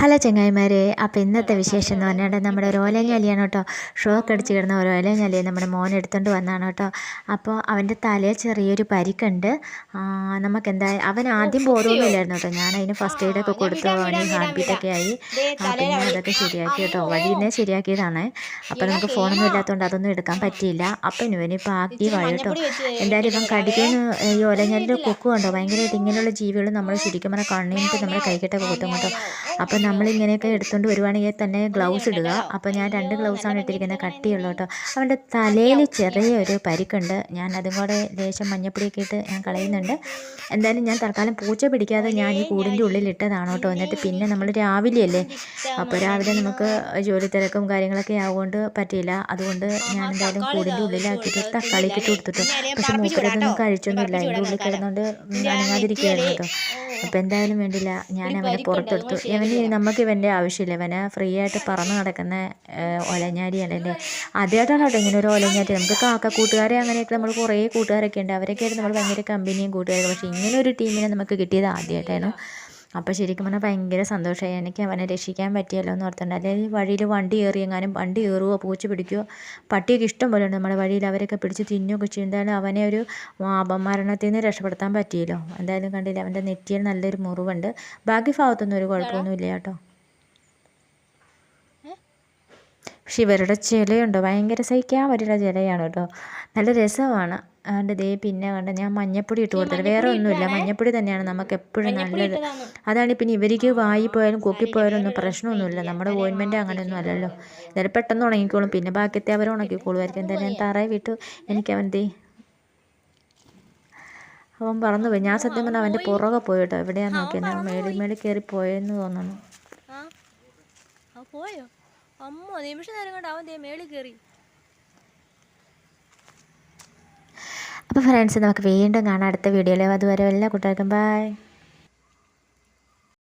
Hello ചങ്ങായിമാരെ അപ്പോൾ ഇന്നത്തെ വിശേഷം എന്ന് പറഞ്ഞാൽ നമ്മുടെ ഒരു ഓലഞ്ഞാലിയാണ് കേട്ടോ. ഷോക്ക് അടിച്ച് കിടന്ന ഒരു ഓലഞ്ഞാലിയെ നമ്മുടെ മോൻ എടുത്തുകൊണ്ട് വന്നതാണ് കേട്ടോ. അപ്പോൾ അവന്റെ തലയിൽ ചെറിയൊരു പരിക്കുണ്ട്. നമുക്ക് എന്താ അവൻ ആദ്യം ബോധമൊന്നുമില്ലായിരുന്നു കേട്ടോ. ഞാൻ അതിന് ഫസ്റ്റ് എയ്ഡൊക്കെ കൊടുത്തു അവന് ഹാർട്ട് ബീറ്റൊക്കെ ആയി. പിന്നെ അതൊക്കെ ശരിയാക്കി കേട്ടോ. വഴി ഇന്നേ ശരിയാക്കിയതാണ്. അപ്പോൾ നമുക്ക് ഫോണൊന്നും ഇല്ലാത്തതുകൊണ്ട് അതൊന്നും എടുക്കാൻ പറ്റിയില്ല. അപ്പം ഇവനിപ്പോൾ ആക്റ്റീവായി കേട്ടോ. എന്തായാലും ഇവൻ കടിക്കുന്ന ഈ ഓലഞ്ഞാലിന്റെ കൊക്കുണ്ടോ ഭയങ്കരമായിട്ട് ഇങ്ങനെയുള്ള ജീവികൾ നമ്മൾ ശരിക്കും പറഞ്ഞാൽ കണ്ണിനിട്ട് നമ്മുടെ കൈകെട്ടൊക്കെ കുത്തും കേട്ടോ. അപ്പം നമ്മളിങ്ങനെയൊക്കെ എടുത്തുകൊണ്ട് വരുവാണെങ്കിൽ തന്നെ ഗ്ലൗസ് ഇടുക. അപ്പോൾ ഞാൻ രണ്ട് ഗ്ലൗസാണ് ഇട്ടിരിക്കുന്നത് കട്ടിയുള്ളൂ കേട്ടോ അവന്റെ തലയിൽ ചെറിയൊരു പരിക്കുണ്ട്. ഞാൻ അതും കൂടെ ലേശം മഞ്ഞപ്പൊടിയൊക്കെ ഇട്ട് ഞാൻ കളയുന്നുണ്ട്. എന്തായാലും ഞാൻ തൽക്കാലം പൂച്ച പിടിക്കാതെ ഞാൻ ഈ കൂടിന്റെ ഉള്ളിൽ ഇട്ടതാണ് കേട്ടോ എന്നിട്ട് പിന്നെ നമ്മൾ രാവിലെയല്ലേ? അപ്പോൾ രാവിലെ നമുക്ക് ജോലി തിരക്കും കാര്യങ്ങളൊക്കെ ആവുകൊണ്ട് പറ്റിയില്ല. അതുകൊണ്ട് ഞാൻ എന്തായാലും കൂടിന്റെ ഉള്ളിലാക്കിയിട്ട് തക്കാളിക്കിട്ട് കൊടുത്തിട്ടു. പക്ഷെ മൂപ്പരതൊന്നും കഴിച്ചൊന്നുമില്ല. അതിന്റെ ഉള്ളിൽ കിടന്നുകൊണ്ട് അനങ്ങാതിരിക്കുകയായിരുന്നു കേട്ടോ. അപ്പോൾ എന്തായാലും വേണ്ടില്ല. ഞാൻ അവനെ പുറത്തെടുത്തു. ഇവന് നമുക്ക് ഇവന്റെ ആവശ്യമില്ല. ഇവന് ഫ്രീ ആയിട്ട് പറന്ന് നടക്കുന്ന ഒലഞ്ഞാരി അല്ലേ ആദ്യമായിട്ടാണ് കേട്ടോ ഇങ്ങനെ ഒരു ഒലഞ്ഞാരി നമുക്ക് കാക്ക കൂട്ടുകാരെ അങ്ങനെയൊക്കെ നമ്മൾ കുറേ കൂട്ടുകാരൊക്കെ ഉണ്ട്. അവരൊക്കെ ആയിട്ട് നമ്മൾ ഭയങ്കര കമ്പനിയും കൂട്ടുകാരും പക്ഷേ ഇങ്ങനെ ഒരു ടീമിനെ നമുക്ക് കിട്ടിയത് ആദ്യമായിട്ടായിരുന്നു അപ്പോൾ ശരിക്കും പറഞ്ഞാൽ ഭയങ്കര സന്തോഷമായി എനിക്ക് അവനെ രക്ഷിക്കാൻ പറ്റിയല്ലോ എന്ന് ഓർത്തുണ്ട് അല്ലെങ്കിൽ വഴിയിൽ വണ്ടി കയറി എങ്ങാനും വണ്ടി കയറുകയോ പൂച്ച പിടിക്കുകയോ പട്ടിയൊക്കെ ഇഷ്ടം പോലെ ഉണ്ട്. നമ്മുടെ വഴിയിൽ അവരൊക്കെ പിടിച്ച് തിന്നുകയൊക്കെ ചെയ്യുന്നതാണ് അവനെ ഒരു അപമരണത്തിൽ നിന്ന് രക്ഷപ്പെടുത്താൻ പറ്റിയല്ലോ. എന്തായാലും കണ്ടില്ല അവന്റെ നെറ്റിയിൽ നല്ലൊരു മുറിവുണ്ട്. ബാക്കി ഭാഗത്തൊന്നും ഒരു കുഴപ്പമൊന്നുമില്ല കേട്ടോ. പക്ഷെ ഇവരുടെ ചിലയുണ്ടോ ഭയങ്കര സഹിക്കാൻ പറ്റുന്ന ചിലയാണ് കേട്ടോ. നല്ല രസമാണ്. അതുകൊണ്ട് ദേ പിന്നെ കണ്ട ഞാൻ മഞ്ഞപ്പൊടി ഇട്ട് കൊടുത്തത് വേറെ ഒന്നുമില്ല. മഞ്ഞപ്പൊടി തന്നെയാണ് നമുക്ക് എപ്പോഴും നല്ലത്. അതാണ് പിന്നെ ഇവർക്ക് വായി പോയാലും കൊക്കിപ്പോയാലും ഒന്നും പ്രശ്നമൊന്നുമില്ല. നമ്മുടെ ഓയിൻമെന്റ് അങ്ങനെയൊന്നും അല്ലല്ലോ. എന്തായാലും പെട്ടെന്ന് ഉണങ്ങിക്കോളും. പിന്നെ ബാക്കിയത്തെ അവർ ഉണക്കിക്കോളുമായിരിക്കും എന്തായാലും ഞാൻ തറയെ വിട്ടു. എനിക്ക് അവൻ ദേ. അവൻ പറന്നു പോയി ഞാൻ സത്യം പറഞ്ഞാൽ അവന്റെ പുറകെ പോയി കേട്ടോ എവിടെയാ നോക്കിയത് മേളിൽ മേളിൽ കയറി പോയെന്ന് തോന്നുന്നു. പോയോ? അമ്മ നിമിഷം നേരം കൊണ്ട്? അവൻ മേളിൽ കയറി അപ്പോൾ ഫ്രണ്ട്സ് നമുക്ക് വീണ്ടും കാണാം അടുത്ത വീഡിയോയിൽ അതുവരെ എല്ലാ കൂട്ടുകാർക്കും ബൈ